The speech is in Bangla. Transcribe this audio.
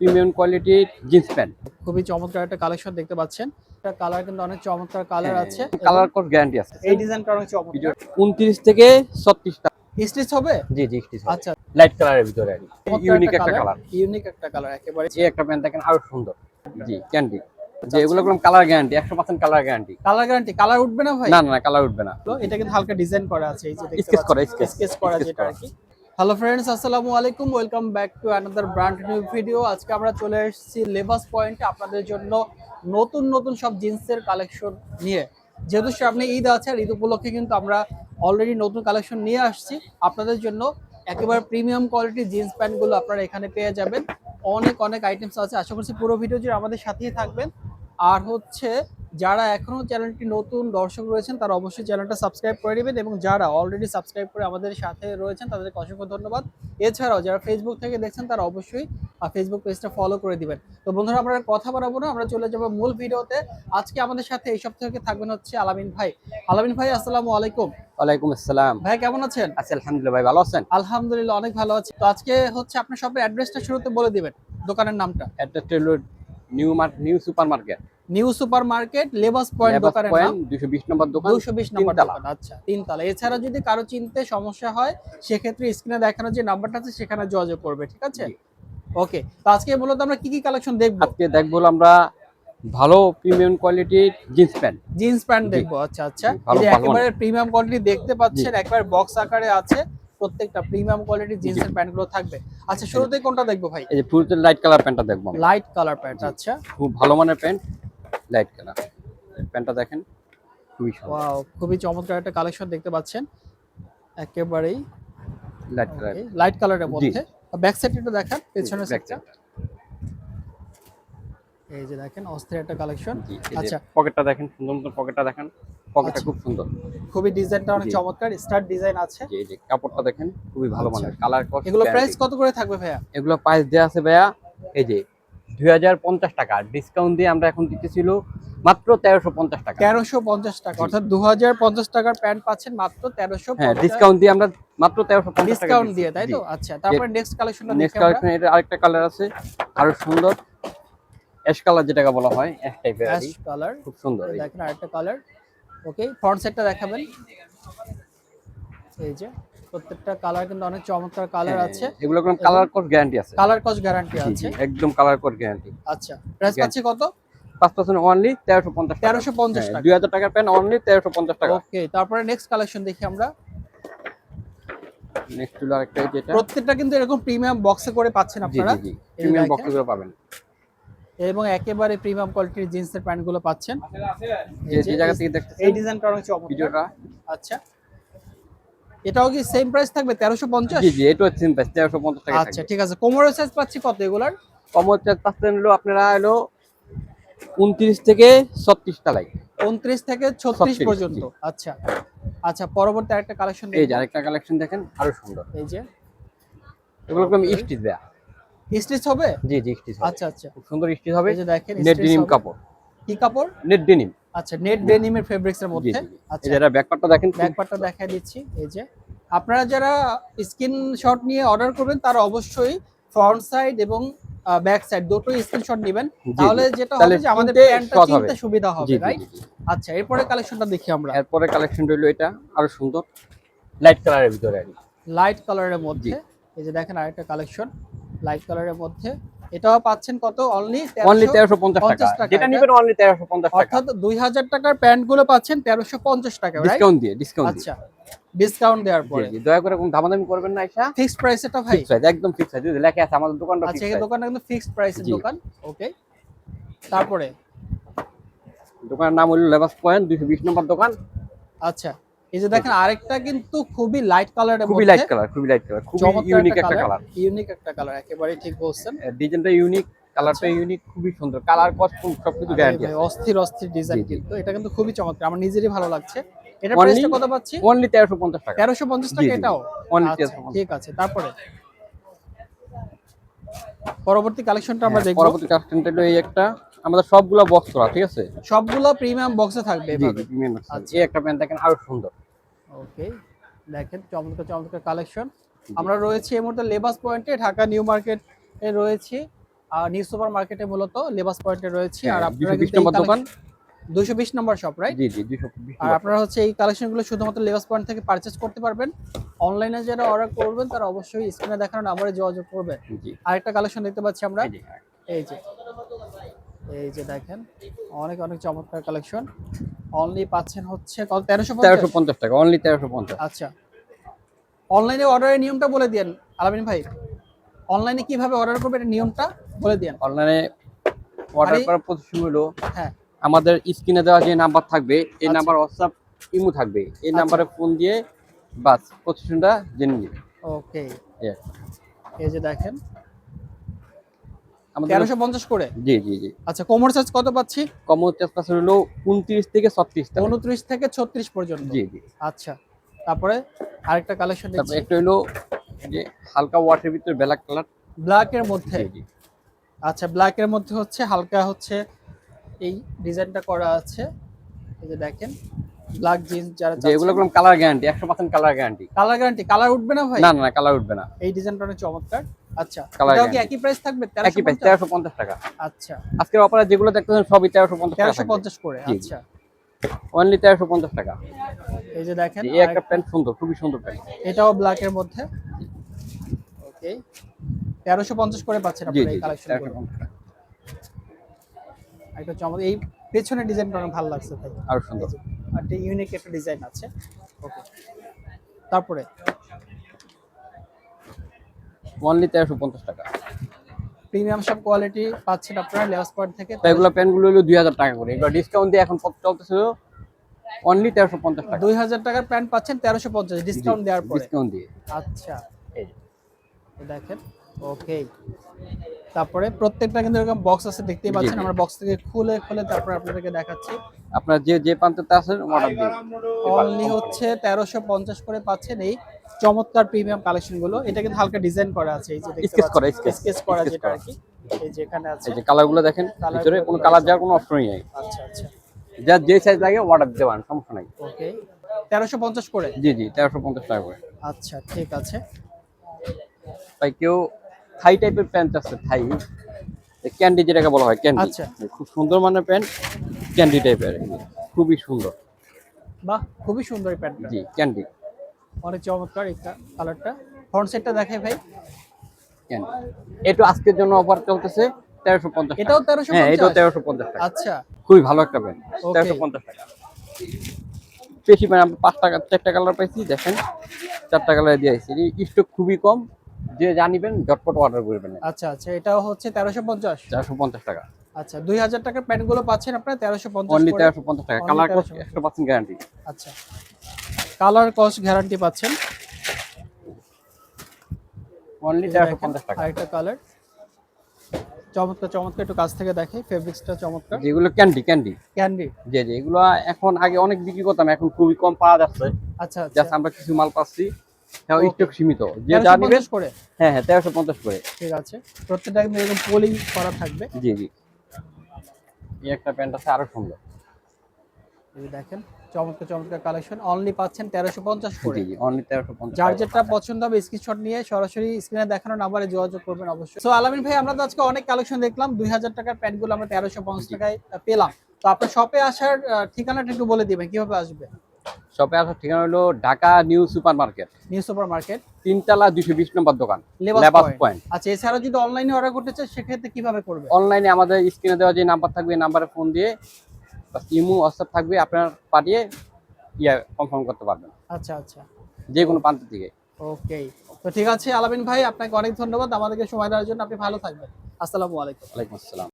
প্রিমিয়াম কোয়ালিটির জিন্স প্যান্ট। খুবই চমৎকার একটা কালেকশন দেখতে পাচ্ছেন। এটা কালার কিন্তু অনেক চমৎকার কালার আছে। কালার কোড গ্যারান্টি আছে। এই ডিজাইনটা অনেক চমৎকার। উনত্রিশ থেকে ছত্রিশ টাকা স্টিচ হবে? জি জি স্টিচ আচ্ছা। লাইট কালারের ভিতরে আর ইউনিক একটা কালার ইউনিক একটা কালার একেবারে। এই একটা প্যান্ট দেখেন আরও সুন্দর। জি ক্যান্ডি যে এগুলো কোনো কালার গ্যারান্টি একশো percent colour guarantee colour guarantee colour উঠবে না ভাই? না না কালার উঠবে না। তো এটা কিন্তু হালকা ডিজাইন করা আছে এই যে Sketch করা, স্কেচ করা যেটা। আর কি। হ্যালো ফ্রেন্ডস আসসালামু আলাইকুম welcome back to another brand new video আজকে আমরা চলে এসেছি লেবাস পয়েন্টে আপনাদের জন্য নতুন নতুন সব জিন্সের কালেকশন নিয়ে। যেহেতু সামনে ঈদ আছে, আর ঈদ উপলক্ষে কিন্তু আমরা অলরেডি নতুন কালেকশন নিয়ে আসছি। আপনাদের জন্য একেবারে প্রিমিয়াম কোয়ালিটির জিন্স প্যান্টগুলো আপনারা এখানে পেয়ে যাবেন। অনেক অনেক আইটেমস আছে। আশা করছি পুরো ভিডিও জুড়ে আমাদের সাথেই থাকবেন। আর হচ্ছে যারা এখনও চ্যানেলটি নতুন দর্শক রয়েছেন তারা অবশ্যই চ্যানেলটা সাবস্ক্রাইব করে নেবেন এবং যারা অলরেডি সাবস্ক্রাইব করে আমাদের সাথে রয়েছেন তাদেরকে অসংখ্য ধন্যবাদ। এছাড়াও যারা ফেসবুক থেকে দেখছেন তারা অবশ্যই ফেসবুক পেজটা ফলো করে দিবেন। তো বন্ধুরা আমরা কথা বাড়াবো না আমরা চলে যাব মূল ভিডিওতে। আজকে আমাদের সাথে এই সপ্তাহে থেকে থাকবেন হচ্ছে আলামিন ভাই। আলামিন ভাই আসসালামু আলাইকুম। ওয়ালাইকুম আসসালাম। ভাই কেমন আছেন? আচ্ছা আলহামদুলিল্লাহ ভাই ভালো আছেন? আলহামদুলিল্লাহ অনেক ভালো আছি। তো আজকে হচ্ছে আপনার শপের অ্যাড্রেসটা শুরুতে বলে দিবেন দোকানের নামটা। হলো new market new super market new super market Lebas point দোকানের নাম? পয়েন্ট দুশো বিশ নম্বর দোকান দুশো বিশ নম্বর তিনতলা। দোকান আচ্ছা তিনতলা। এছাড়া যদি কারও চিনতে সমস্যা হয় সেক্ষেত্রে স্ক্রিনে দেখানো যে নাম্বারটা আছে সেখানে যোগাযোগ করবে ঠিক আছে? ওকে তো আজকে মূলত আমরা কি কি কালেকশন দেখব? আজকে দেখব আমরা ভালো প্রিমিয়াম কোয়ালিটির জিন্স প্যান্ট জিন্স প্যান্ট। দেখব আচ্ছা আচ্ছা। একেবারে প্রিমিয়াম কোয়ালিটি দেখতে পাচ্ছেন একবার বক্স আকারে আছে প্রত্যেকটা প্রিমিয়াম কোয়ালিটির জিন্সের প্যান্টগুলো থাকবে। আচ্ছা শুরুতে কোনটা দেখব ভাই? এই যে লাইট কালার প্যান্টটা দেখব লাইট কালার প্যান্ট আচ্ছা। খুব ভালো মানের প্যান্ট লাইট কালার। প্যান্টটা দেখেন খুবই ওয়াও খুবই চমৎকার একটা কালেকশন দেখতে পাচ্ছেন। একেবারেই লাইট কালার লাইট কালারের। মধ্যে। ব্যাক সাইড একটু দেখান পেছনের সাইডটা এই যে দেখেন অস্থির একটা কালেকশন। আচ্ছা। পকেটটা দেখেন সুন্দর সুন্দর পকেটটা দেখেন। পকেটটা আচ্ছা। খুব সুন্দর। খুবই ডিজাইনটা অনেক চমৎকার স্টার ডিজাইন আছে। এই যে কাপড়টা দেখেন খুবই ভালো আচ্ছা। মানের। কালার এগুলো প্রাইস কত করে থাকবে ভাইয়া? এগুলো প্রাইস দেওয়া আছে ভাইয়া এই যে দুই হাজার পঞ্চাশ টাকা। ডিসকাউন্ট দিয়ে আমরা এখন দিতেছিল মাত্র তেরোশো পঞ্চাশ টাকা। তেরোশো পঞ্চাশ টাকা অর্থাৎ দু হাজার পঞ্চাশ টাকার প্যান্ট পাচ্ছেন মাত্র তেরোশো হ্যাঁ ডিসকাউন্ট দিয়ে আমরা মাত্র তেরোশো ডিসকাউন্ট দিয়ে তাই তো? আচ্ছা তারপরে নেক্সট কালেকশনটা নেক্সট কালেকশন এটা আরেকটা কালার আছে আরও সুন্দর। অ্যাশ কালার যেটাকে বলা হয় অ্যাশ টাইপের অ্যাশ কালার খুব সুন্দর দেখেন আরেকটা কালার ওকে ফ্রন্ট সাইডটা দেখাবেন। এই যে। প্রত্যেকটা কালার কিন্তু অনেক চমৎকার কালার হ্যাঁ, আছে। এগুলো কোনো কালার কোড গ্যারান্টি আছে। কালার কস্ট গ্যারান্টি আছে। একদম কালার কোড গ্যারান্টি আচ্ছা প্রাইস পাচ্ছি কত? পাঁচ পার্সেন্ট অনলি তেরোশো পঞ্চাশ তেরোশো পঞ্চাশ হ্যাঁ, টাকা। দুই হাজার টাকার প্যান্ট অনলি তেরোশো পঞ্চাশ টাকা। ওকে তারপরে নেক্সট কালেকশন দেখি আমরা। নেক্সট হলো আরেকটা যেটা প্রত্যেকটা কিন্তু এরকম প্রিমিয়াম বক্সে করে পাচ্ছেন আপনারা। প্রিমিয়াম পাবেন। এবং একেবারে প্রিমিয়াম কোয়ালিটির জিন্সের পাচ্ছেন। যে জায়গা থেকে দেখতেছেন। এই ডিজাইনটা অনেক চমৎকার। ভিডিওটা। আচ্ছা। এটাও কি সেম প্রাইস থাকবে? তেরোশো পঞ্চাশ? জি জি এটা হচ্ছে প্রাইস তেরোশো পঞ্চাশ টাকা আচ্ছা ঠিক আছে। কোমরের সাইজ পাচ্ছি কত এগুলার? কমর চার্জ পাচ্ছেন হলো আপনারা হলো উনত্রিশ থেকে ছত্রিশ টালাই উনত্রিশ থেকে ছত্রিশ 36 পর্যন্ত। আচ্ছা আচ্ছা পরবর্তী আরেকটা কালেকশন এই যে আরেকটা কালেকশন দেখেন আরও সুন্দর। এই যে। এগুলো একদম স্টিচ দেয়া। স্টিচ হবে? জি জি স্টিচ আচ্ছা আচ্ছা। খুব সুন্দর স্টিচ হবে। এই যে দেখেন নেট ডেনিম কাপড়। কি কাপড়? নেট ডেনিম আচ্ছা নেট ডেনিমের ফেব্রিক্স এর মধ্যে? আচ্ছা। এটা ব্যাকপার্টটা দেখেন খুব- ব্যাক পার্টটা দেখাই দিচ্ছি এই যে। আপনারা যারা স্ক্রিনশট নিয়ে অর্ডার করবেন তারা অবশ্যই ফ্রন্ট সাইড এবং ব্যাক সাইড দুটোই স্ক্রিনশট নেবেন। তাহলে যেটা হবে যে আমাদের প্যান্টটা চিনতে সুবিধা হবে রাইট। আচ্ছা এরপরে কালেকশনটা দেখি আমরা। এরপরে কালেকশন রইল এটা আরও সুন্দর। লাইট কালারের ভিতরে। লাইট কালারের মধ্যে এই যে দেখেন আরেকটা কালেকশন লাইট কালারের মধ্যে। এটাও পাচ্ছেন কত? অনলি অনলি তেরোশো পঞ্চাশ টাকা। যেটা নিবেন অনলি টাকা। অর্থাৎ দুই হাজার টাকার প্যান্টগুলো পাচ্ছেন তেরোশো পঞ্চাশ টাকা ডিসকাউন্ট দিয়ে ডিসকাউন্ট আচ্ছা ডিসকাউন্ট দেওয়ার পরে। জি, দয়া করে কোনো দামাদামি করবেন না ফিক্সড প্রাইস এটা ভাই। একদম ফিক্স প্রাইস লেখা আছে আমাদের দোকানটা আচ্ছা ফিক্স এই দোকানটা কিন্তু ফিক্সড প্রাইসের দোকান ওকে তারপরে? দোকানের নাম হলো লেবাস পয়েন্ট দুইশো বিশ নম্বর দোকান। আচ্ছা। এই যে দেখেন আরেকটা কিন্তু খুবই লাইট কালারের খুবই লাইট কালার খুবই লাইট কালার খুবই ইউনিক একটা কালার ইউনিক একটা কালার একেবারে ঠিক বলছেন। ডিজাইনটা ইউনিক কালারটা ইউনিক খুবই সুন্দর। কালার কস্টিউম সবকিছু গ্যারান্টি আছে। অস্থির অস্থির ডিজাইন। কিন্তু। এটা কিন্তু খুবই চমৎকার আমার নিজেরই ভালো লাগছে। এটা প্রাইসটা কত পাচ্ছি? অনলি তেরোশো পঞ্চাশ টাকা। তেরোশো পঞ্চাশ জি, টাকা এটাও? অনলি আচ্ছা, তেরোশো ঠিক আছে তারপরে? পরবর্তী কালেকশনটা আমরা দেখব। হ্যাঁ, পরবর্তী কাস্টমটা হলো এই একটা। আমাদের সবগুলো বক্স করা ঠিক আছে? সবগুলো প্রিমিয়াম বক্সে থাকবে আচ্ছা। এই একটা প্যান্ট দেখেন আরও সুন্দর। ওকে দেখেন চমৎকার চমৎকার কালেকশন আমরা রয়েছি এই মুহূর্তে লেবাস পয়েন্টে ঢাকা নিউ মার্কেট এ রয়েছি। আর নিউ সুপার মার্কেটে মূলত লেবাস পয়েন্টে রয়েছে। আর হ্যাঁ, আপনারা 220 নম্বর দোকান। দুশো বিশ নম্বর শপ রাইট জি জি দুশো বিশ আর আপনারা হচ্ছে এই কালেকশনগুলো শুধুমাত্র লেবাস পয়েন্ট থেকে পারচেস করতে পারবেন। অনলাইনে যারা অর্ডার করবেন তারা অবশ্যই স্ক্রিনে দেখানো নাম্বারে যোগাযোগ করবেন। জি। আরেকটা কালেকশন দেখতে পাচ্ছি আমরা। এই যে, এই যে দেখেন অনেক অনেক চমৎকার কালেকশন অনলি পাচ্ছেন হচ্ছে কত? তেরোশো তেরোশো পঞ্চাশ টাকা অনলি তেরোশো পঞ্চাশ। আচ্ছা। অনলাইনে অর্ডারের নিয়মটা বলে দেন আলামিন ভাই। অনলাইনে কীভাবে অর্ডার করবেন নিয়মটা বলে দেন অনলাইনে অর্ডার করার প্রসেসিং হলো হ্যাঁ। আমাদের স্ক্রিনে দেওয়া যে নাম্বার থাকবে এই আচ্ছা। নাম্বার হোয়াটসঅ্যাপ ইমো থাকবে। এই আচ্ছা। নাম্বারে ফোন দিয়ে বাস প্রসেসিংটা জেনে নিবে। ওকে. এই যে দেখেন তেরোশো পঞ্চাশ করে? জি জি জি। আচ্ছা কোমর চার্জ কত পাচ্ছি? কমন চার্জ পাচ্ছে হলো উনত্রিশ থেকে ছত্রিশ টাকা উনত্রিশ থেকে ছত্রিশ পর্যন্ত? জি জি। আচ্ছা তারপরে আরেকটা কালেকশন তারপর একটা হলো যে হালকা ওয়াটের ভিতরে ব্ল্যাক কালার ব্ল্যাক এর মধ্যে? আচ্ছা ব্ল্যাক এর মধ্যে হচ্ছে হালকা হচ্ছে এই ডিজাইনটা করা আছে। এই যে দেখেন ব্ল্যাক জিন্স যারা যে এগুলো কোনো কালার গ্যারান্টি একশো percent colour guarantee colour guarantee colour উঠবে না ভাই? না না কালার উঠবে না। এই ডিজাইনটা অনেক চমৎকার। আচ্ছা কি একই প্রাইস থাকবে? একই প্রাইস 1350 টাকা। আচ্ছা। আজকের অফারে যেগুলো দেখতেছেন সবই টাকা করে। আচ্ছা। অনলি টাকা। এই যে দেখেন এই একটা প্যান্ট সুন্দর খুবই সুন্দর প্যান্ট। এটাও ব্ল্যাক এর মধ্যে। ওকে তেরোশো পঞ্চাশ করে পাচ্ছেন আপনারা এই কালেকশন একটা ডিজাইনটা অনেক ভালো লাগছে ভাই আরও সুন্দর। একটা ইউনিক একটা ডিজাইন আছে। ওকে তারপরে? অনলি তেরোশো পঞ্চাশ টাকা। প্রিমিয়াম সব কোয়ালিটি পাচ্ছেন আপনারা লেবাস পয়েন্ট থেকে তো এগুলো প্যান্টগুলো হলো দুই হাজার টাকা করে। এগুলো ডিসকাউন্ট দিয়ে এখন কত চলতেছিল অনলি তেরোশো পঞ্চাশ টাকা। দুই হাজার টাকার প্যান্ট পাচ্ছেন তেরোশো পঞ্চাশ ডিসকাউন্ট দেওয়ার পর। ডিসকাউন্ট দিয়ে। আচ্ছা। এই দেখেন ওকে তারপরে প্রত্যেকটা কিন্তু এরকম বক্স আছে দেখতেই পাচ্ছেন। আমরা বক্স থেকে খুলে খুলে তারপরে আপনাদেরকে দেখাচ্ছি। আপনার যে যে প্রান্ততে আছেন অর্ডার দিন অনলি হচ্ছে তেরোশো পঞ্চাশ করে পাচ্ছেন এই চমৎকার প্রিমিয়াম কালেকশনগুলো। এটা কিন্তু হালকা ডিজাইন করা আছে এই যে Sketch করা, স্কেচ। করা যেটা আর কি এই যে এখানে আছে। এই যে কালারগুলো দেখেন Colour ভিতরে কোনো কালার। যাওয়ার কোনো অপশনই নেই। আচ্ছা আচ্ছা। যা যে সাইজ লাগে অর্ডার দিতে পারেন সমস্যা নাই। ওকে। তেরোশো পঞ্চাশ করে? জি জি তেরোশো পঞ্চাশ টাকা করে। আচ্ছা ঠিক আছে। তাই কেউ থাই টাইপের প্যান্ট আছে থাই ক্যান্ডি যেটাকে বলা হয় ক্যান্ডি আচ্ছা। খুব সুন্দর মানের প্যান্ট ক্যান্ডি টাইপের খুবই সুন্দর। বাহ খুবই সুন্দর এই প্যান্টটা জি ক্যান্ডি অনেক চমৎকার এটা কালারটা। ফ্রন্ট সেটটা দেখাই ভাই। ক্যান্ডি একটু আজকের জন্য অফার চলতেছে তেরোশো পঞ্চাশ এটাও তেরোশো হ্যাঁ এটাও তেরোশো পঞ্চাশ টাকা। আচ্ছা। খুবই ভালো একটা প্যান্ট Okay. তেরোশো পঞ্চাশ টাকা। বেশি মানে আমরা পাঁচ টাকা চারটা কালার পাইছি দেখেন। চারটা কালার দিয়ে আসছি স্টক খুবই কম যে জানিবেন ঝটপট অর্ডার করবেন আচ্ছা আচ্ছা এটাও হচ্ছে তেরোশো পঞ্চাশ? চারশো পঞ্চাশ টাকা। আচ্ছা দুই হাজার টাকার প্যান্টগুলো পাচ্ছেন আপনারা তেরোশো পঞ্চাশ অনলি। তেরোশো পঞ্চাশ টাকা। কালার কস্ট 1350 একশো পার্সেন্ট গ্যারান্টি আচ্ছা। কালার কস্ট গ্যারান্টি পাচ্ছেন। অনলি তেরোশো পঞ্চাশ টাকা। আরেকটা কালার। চমৎকার চমৎকার। একটু কাছ থেকে দেখে ফেব্রিক্সটা চমৎকার। যেগুলো ক্যান্ডি ক্যান্ডি ক্যান্ডি যে যে এগুলো এখন আগে অনেক বিক্রি করতাম এখন খুবই কম পাওয়া যাচ্ছে। আচ্ছা আচ্ছা। জাস্ট আমরা কিছু মাল পাচ্ছি হ্যাঁ স্টক সীমিত। যে যা নিবেন করে? হ্যাঁ হ্যাঁ তেরোশো পঞ্চাশ করে। ঠিক আছে। প্রত্যেকটা কিন্তু এরকম পোলিং করা থাকবে। জি জি। এই একটা প্যান্ট আছে আরও সুন্দর। এই দেখেন। চমৎকার চমৎকার কালেকশন অনলি পাচ্ছেন তেরোশো পঞ্চাশ করে। অনলি তেরোশো পঞ্চাশ যার যেটা পছন্দ হবে স্ক্রিনশট নিয়ে সরাসরি স্ক্রিনে দেখানো নাম্বারে যোগাযোগ করবেন অবশ্যই। সো আলামিন ভাই আমরা তো আজকে অনেক কালেকশন দেখলাম। দুই হাজার টাকার প্যান্টগুলো আমরা তেরোশো পঞ্চাশ টাকায় পেলাম। তো আপনার শপে আসার ঠিকানাটা একটু বলে দিবেন কীভাবে আসবে? শপে আসার ঠিকানা হলো Dhaka new super market new super market তিনতলা দুশো বিশ নম্বর দোকান লেবাস পয়েন্ট পয়েন্ট আচ্ছা এছাড়া যদি অনলাইনে অর্ডার করতে চাই সেক্ষেত্রে কীভাবে করবে? অনলাইনে আমাদের স্ক্রিনে দেওয়া যে নাম্বার থাকবে এই নাম্বারে ফোন দিয়ে ইমো হোয়াটসঅ্যাপ থাকবে আপনার পাঠিয়ে ইয়া কনফার্ম করতে পারবেন। আচ্ছা আচ্ছা। যে কোনো প্রান্ত থেকে। ওকে তো ঠিক আছে আলামিন ভাই আপনাকে অনেক ধন্যবাদ। আমাদেরকে সময় দেওয়ার জন্য। আপনি ভালো থাকবেন। আসসালামু আলাইকুম। ওয়ালাইকুম আসসালাম।